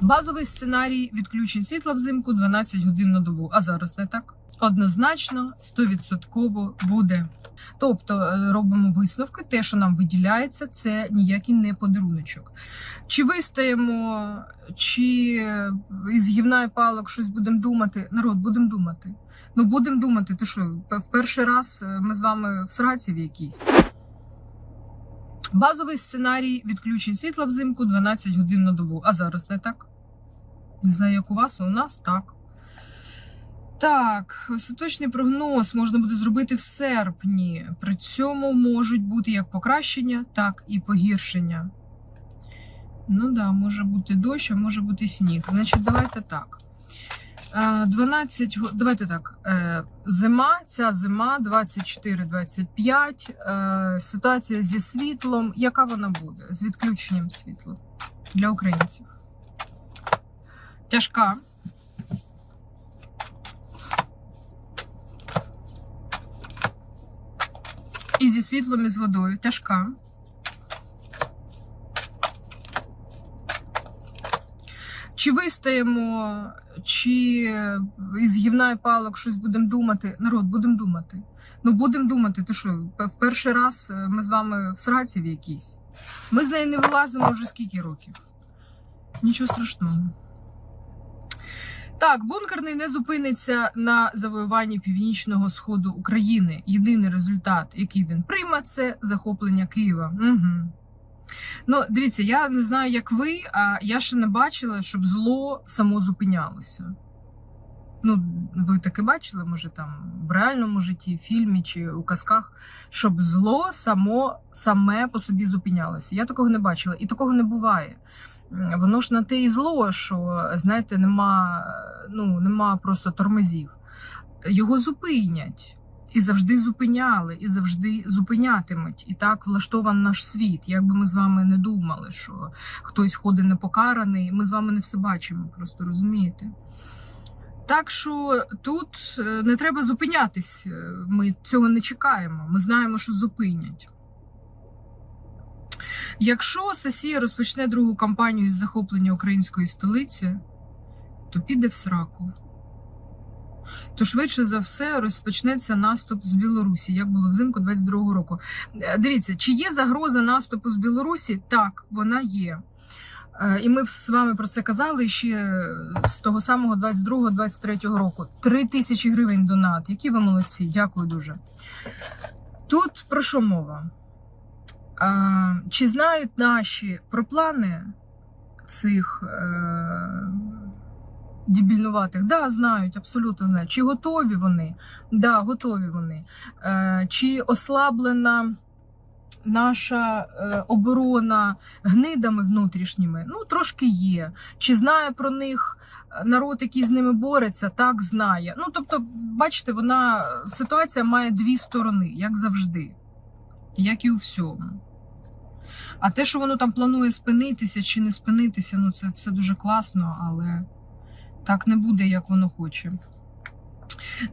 Базовий сценарій відключень світла взимку 12 годин на добу. А зараз не так. Однозначно, 100% буде. Тобто е, робимо висновки, те, що нам виділяється, це ніякий не подаруночок. Чи вистоїмо, чи е, із гівна і палок щось будемо думати. Народ, будемо думати. Ну, будемо думати, ти що, в перший раз е, ми з вами в сраці в якійсь. Базовий сценарій відключень світла взимку 12 годин на добу. А зараз не так. Не знаю, як у вас, у нас так. Так, остаточний прогноз можна буде зробити в серпні. При цьому можуть бути як покращення, так і погіршення. Ну да, може бути дощ, а може бути сніг. Значить, давайте так. Е, 12, давайте так. е, Зима, ця зима 24-25. е, Ситуація зі світлом. Яка вона буде? З відключенням світла для українців? Тяжка. І зі світлом, і з водою. Тяжка. Чи вистоїмо, чи із гівна палок щось будемо думати. Народ, будемо думати. Ну, будемо думати, ти що, в перший раз е, ми з вами в сраці в якійсь. Ми з неї не вилазимо вже скільки років. Нічого страшного. Так, бункерний не зупиниться на завоюванні північного сходу України. Єдиний результат, який він прийме, це захоплення Києва. Угу. Ну, дивіться, я не знаю, як ви, а я ще не бачила, щоб зло само зупинялося. Ну, ви таке бачили, може, там в реальному житті, в фільмі чи у казках, щоб зло само саме по собі зупинялося. Я такого не бачила, і такого не буває. Воно ж на те і зло, що знаєте, нема, ну, нема просто тормозів. Його зупинять. І завжди зупиняли, і завжди зупинятимуть. І так влаштований наш світ. Як би ми з вами не думали, що хтось ходить непокараний, ми з вами не все бачимо, просто розумієте. Так що тут е, не треба зупинятись. е, Ми цього не чекаємо. Ми знаємо, що зупинять. Якщо Сесія розпочне другу кампанію з захоплення української столиці, то піде в сраку. То швидше за все розпочнеться наступ з Білорусі, як було взимку 22-го року. Е, Дивіться, чи є загроза наступу з Білорусі? Так, вона є. Е, І ми з вами про це казали ще з того самого 22-23 року. Три тисячі гривень донат. Які ви молодці, дякую дуже. Тут про що мова? Е, Чи знають наші про плани цих дебільнуватих? Да, знають, абсолютно знають. Чи готові вони? Да, готові вони. Е, Чи ослаблена наша е, оборона гнидами внутрішніми? Ну, трошки є. Чи знає про них народ, який з ними бореться? Так, знає. Ну, тобто, бачите, вона ситуація має дві сторони, як завжди, як і у всьому. А те, що воно там планує спинитися чи не спинитися, ну це все дуже класно, але так не буде, як воно хоче.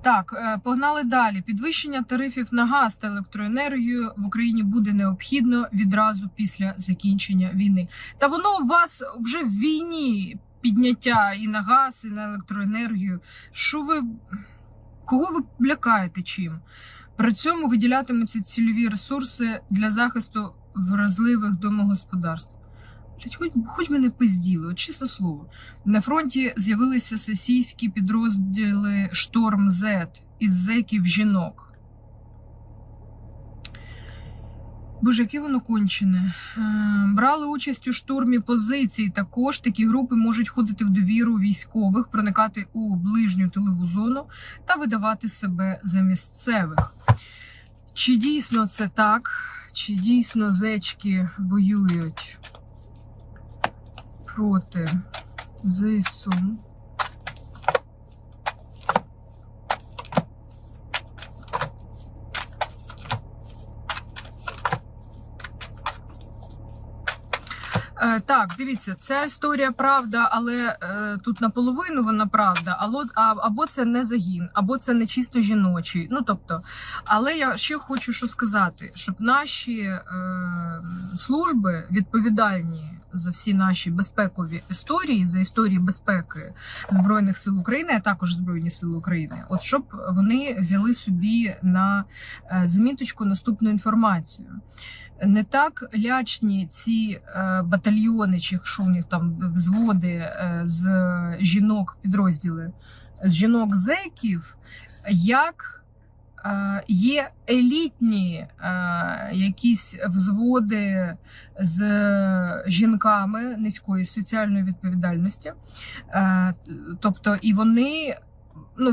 Так, е, погнали далі. Підвищення тарифів на газ та електроенергію в Україні буде необхідно відразу після закінчення війни. Та воно у вас вже в війні підняття і на газ, і на електроенергію. Що ви кого ви лякаєте чим? При цьому виділятимуться цільові ресурси для захисту вразливих домогосподарств. Хоч, хоч мене пизділи, от чесне слово. На фронті з'явилися сесійські підрозділи Шторм З із зеків жінок. Боже, яке воно кончене. Е, Брали участь у штурмі позицій. Також такі групи можуть ходити в довіру військових, проникати у ближню тилову зону та видавати себе за місцевих. Чи дійсно це так? Чи дійсно зечки воюють проти ЗСУ? Е, Так, дивіться, ця історія правда, але е, тут наполовину вона правда, або, а, або це не загін, або це не чисто жіночий. Ну тобто, але я ще хочу що сказати, щоб наші е, служби відповідальні за всі наші безпекові історії, за історії безпеки Збройних сил України, а також Збройні Сили України, от щоб вони взяли собі на е, заміточку наступну інформацію. Не так лячні ці е, батальйони, чи що в них там взводи е, з жінок підрозділи, з жінок зеків, як є елітні е, якісь взводи з жінками низької соціальної відповідальності. Е, тобто, і вони. Ну,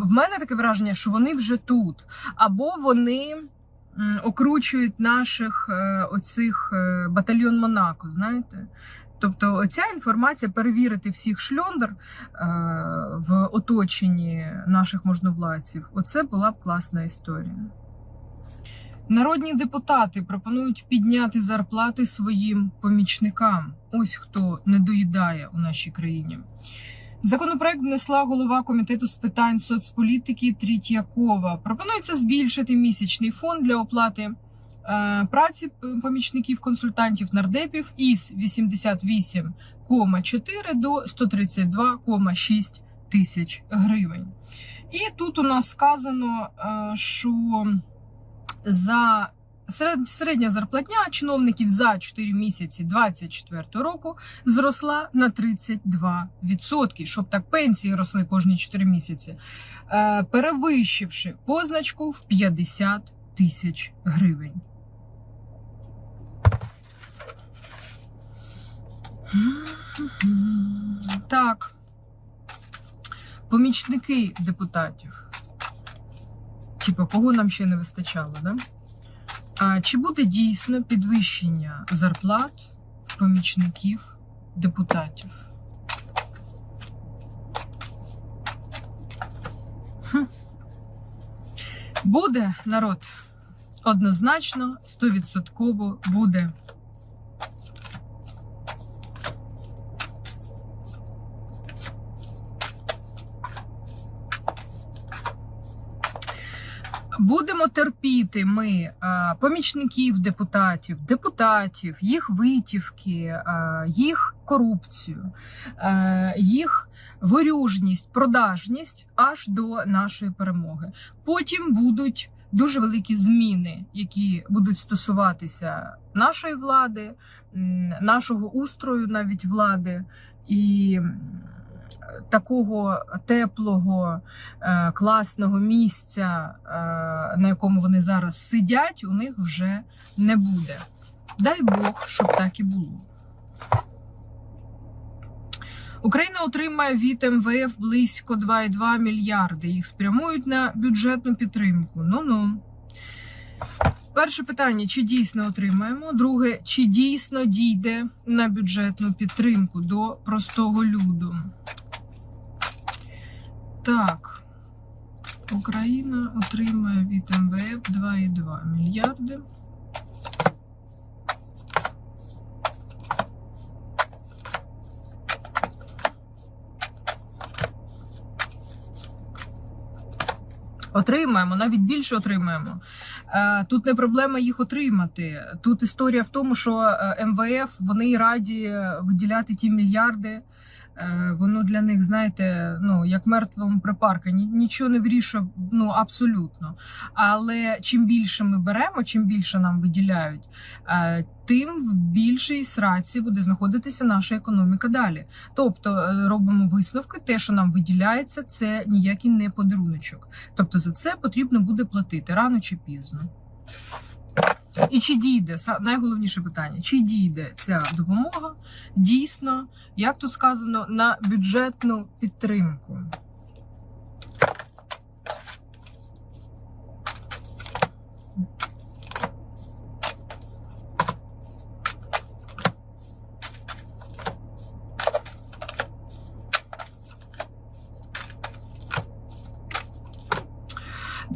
в- мене таке враження, що вони вже тут, або вони окручують наших е, оцих е, батальйон Монако, знаєте. Тобто, оця інформація перевірити всіх шльондр е, в оточенні наших можновладців, оце була б класна історія. Народні депутати пропонують підняти зарплати своїм помічникам. Ось хто не доїдає у нашій країні. Законопроект внесла голова комітету з питань соцполітики Трітьякова. Пропонується збільшити місячний фонд для оплати праці помічників консультантів нардепів із 88,4 до 132,6 тисяч гривень. І тут у нас сказано, е, що за серед- середня зарплатня чиновників за 4 місяці 2024 року зросла на 32%, щоб так пенсії росли кожні 4 місяці, е, перевищивши позначку в 50 тисяч гривень. Так. Помічники депутатів. Типа, кого нам ще не вистачало, да? А чи буде дійсно підвищення зарплат в помічників депутатів? Хм. Буде народ. Однозначно, стовідсотково буде. Будемо терпіти ми помічників депутатів, депутатів, їх витівки, їх корупцію, їх ворюжність, продажність аж до нашої перемоги. Потім будуть дуже великі зміни, які будуть стосуватися нашої влади, нашого устрою, навіть влади і. Такого теплого, е, класного місця, е, на якому вони зараз сидять, у них вже не буде. Дай Бог, щоб так і було. Україна отримає від МВФ близько 2,2 мільярди. Їх спрямують на бюджетну підтримку. Ну-ну. Перше питання: чи дійсно отримаємо? Друге, чи дійсно дійде на бюджетну підтримку до простого люду? Так. Україна отримає від МВФ 2,2 мільярди. Отримаємо, навіть більше отримаємо. Е, Тут не проблема їх отримати. Тут історія в тому, що е, МВФ вони раді виділяти ті мільярди. Е, Воно для них, знаєте, ну як мертвому припарка, нічого не вирішує, ну абсолютно. Але чим більше ми беремо, чим більше нам виділяють, е, тим в більшій сраці буде знаходитися наша економіка далі. Тобто е, робимо висновки, те, що нам виділяється, це ніякий не подаруночок. Тобто за це потрібно буде платити рано чи пізно. І чи дійде найголовніше питання: чи дійде ця допомога дійсно, як тут сказано, на бюджетну підтримку?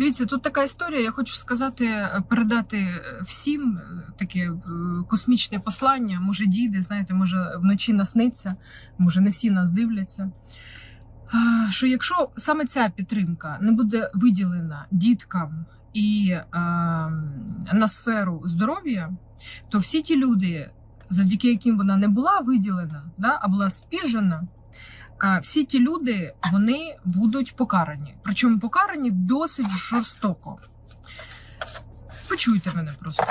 Дивіться, тут така історія. Я хочу сказати, е, передати е, всім е, таке космічне послання. Може, дійде, знаєте, може вночі насниться, може не всі нас дивляться. Що якщо саме ця підтримка не буде виділена діткам і е, на сферу здоров'я, то всі ті люди завдяки яким вона не була виділена, да, а була спіжена, всі ті люди вони будуть покарані. Причому покарані досить жорстоко. Почуйте мене просто.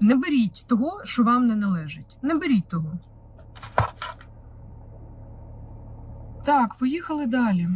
Не беріть того, що вам не належить. Не беріть того. Так, поїхали далі.